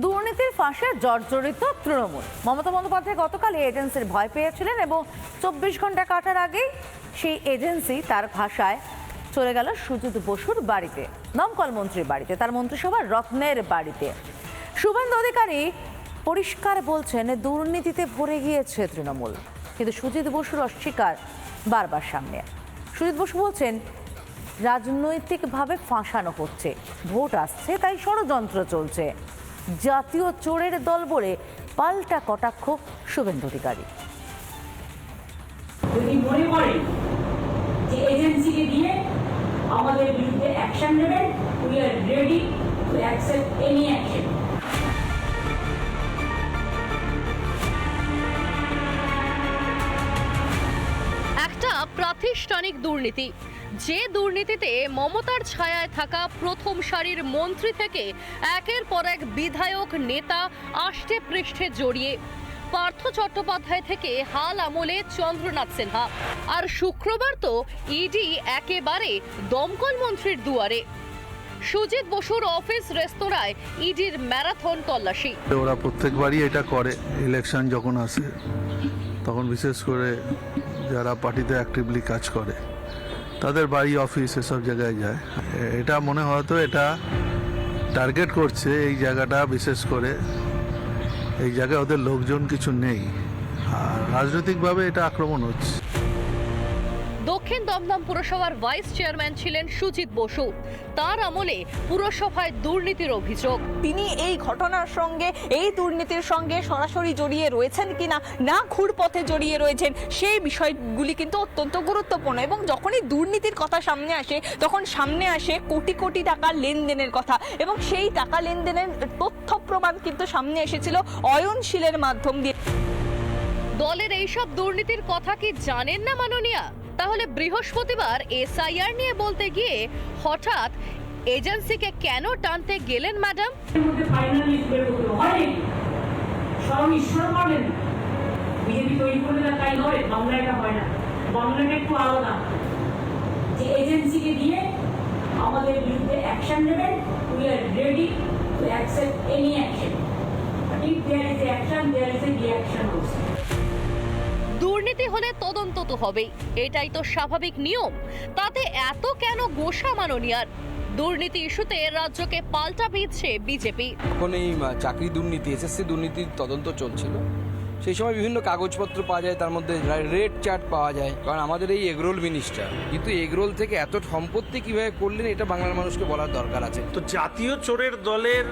দুর্নীতির ফাঁসে জর্জরিত তৃণমূল। মমতা বন্দ্যোপাধ্যায় গতকাল এই এজেন্সির ভয় পেয়েছিলেন এবং চব্বিশ ঘণ্টা কাটার আগেই সেই এজেন্সি তার ভাষায় চলে গেল সুজিত বসুর বাড়িতে, দমকল মন্ত্রীর বাড়িতে, তার মন্ত্রিসভার রত্নের বাড়িতে। শুভেন্দু অধিকারী পরিষ্কার বলছেন, দুর্নীতিতে ভরে গিয়েছে তৃণমূল। কিন্তু সুজিত বসুর অস্বীকার বারবার সামনে। সুজিত বসু বলছেন, রাজনৈতিকভাবে ফাঁসানো হচ্ছে, ভোট আসছে, তাই ষড়যন্ত্র চলছে। জাতীয় চোরের দল বলে পাল্টা কটাক্ষ শুভেন্দু অধিকারী। যদি মনে করেন যে এজেন্সিকে দিয়ে আমাদের বিরুদ্ধে অ্যাকশন নেবেন we are ready to accept any action প্রাতিষ্ঠানিক দুর্নীতি। যে দুর্নীতিতে মমতার ছায়ায় থাকা প্রথম সারির মন্ত্রী থেকে একের পর এক বিধায়ক নেতা আষ্টে পৃষ্ঠে জড়িয়ে। পার্থ চট্টোপাধ্যায় থেকে হাল আমলে চন্দ্রনাথ সিনহা। আর শুক্রবার তো ইডি একেবারে দমকল মন্ত্রীর দুয়ারে। সুজিত বসুর অফিস রেস্তোরাঁয় ইডির ম্যারাথন তল্লাশি। ওরা প্রত্যেকবারই এটা করে ইলেকশন যখন আসে, তখন বিশেষ করে যারা পার্টিতে অ্যাক্টিভলি কাজ করে, তাদের বাড়ি অফিস এসব জায়গায় যায়। এটা মনে হয়তো এটা টার্গেট করছে এই জায়গাটা বিশেষ করে, এই জায়গায় ওদের লোকজন কিছু নেই। আর রাজনৈতিকভাবে এটা আক্রমণ হচ্ছে। দক্ষিণ দমদম পুরসভার ভাইস চেয়ারম্যান ছিলেন সুজিত বসু। তার আমলে পুরসভায় দুর্নীতির অভিযোগ। তিনি এই ঘটনার সঙ্গে এই দুর্নীতির সঙ্গে সরাসরি জড়িয়ে রয়েছেন কিনা না ঘুরপথে জড়িয়ে রয়েছেন সেই বিষয়গুলি কিন্তু অত্যন্ত গুরুত্বপূর্ণ। এবং যখনই দুর্নীতির কথা সামনে আসে তখন সামনে আসে কোটি কোটি টাকা লেনদেনের কথা। এবং সেই টাকা লেনদেনের তথ্য প্রমাণ কিন্তু সামনে এসেছিল অয়নশীলের মাধ্যম দিয়ে। দলের এইসব দুর্নীতির কথা কি জানেন না মাননীয়া? তাহলে বৃহস্পতিবার এসআইআর নিয়ে বলতে গিয়ে হঠাৎ এজেন্সিকে কেন টানতে গেলেন ম্যাডাম? আমাদের বিরুদ্ধে অ্যাকশন নেবেন we are ready to accept any action if there is action there is a also হলে তদন্ত তো হবেই। এটাই তো স্বাভাবিক নিয়ম। তাতে এত কেন গোসা মাননীয়ার? দুর্নীতি ইস্যুতে রাজ্যকে পাল্টা দিচ্ছে বিজেপি। এখন এই চাকরি দুর্নীতি, এসএসসি দুর্নীতির তদন্ত চলছিল। সেই সময় বিভিন্ন কাগজপত্র পাওয়া যায় তার মধ্যে রেড চার্ট পাওয়া যায়। কারণ আমাদের এই এগরোল মিনিস্টার কিন্তু এগরোল থেকে এত সম্পত্তি কীভাবে করলেন এটা বাংলার মানুষকে বলার দরকার আছে। তো জাতীয় চোরের দলের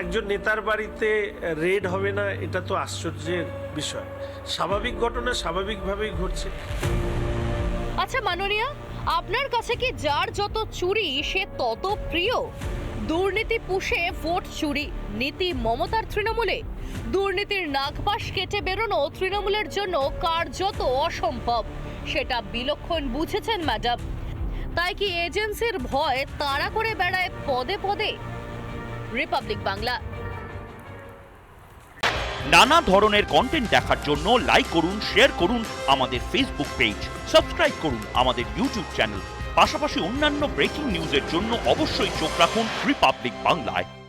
একজন নেতার বাড়িতে রেড হবে না এটা তো আশ্চর্যের বিষয়। স্বাভাবিক ঘটনা স্বাভাবিকভাবেই ঘটছে। আচ্ছা মাননীয়া আপনার কাছে কি যার যত চুরি সে তত প্রিয়? দুর্নীতি পুষে ভোট চুরি নীতি মমতার তৃণমূলে? দুর্নীতির নাগপাশ কেটে বেরোনো তৃণমূলের জন্য কার্যত অসম্ভব। সেটা বিলক্ষণ বুঝেছেন ম্যাডাম। তাই কি এজেন্সির ভয় তাড়া করে বেড়ায় পদে পদে? রিপাবলিক বাংলা। নানা ধরনের কন্টেন্ট দেখার জন্য লাইক করুন শেয়ার করুন আমাদের ফেসবুক পেজ সাবস্ক্রাইব করুন আমাদের ইউটিউব চ্যানেল পাশাপাশি অন্যান্য ব্রেকিং নিউজের জন্য অবশ্যই চোখ রাখুন রিপাবলিক বাংলায়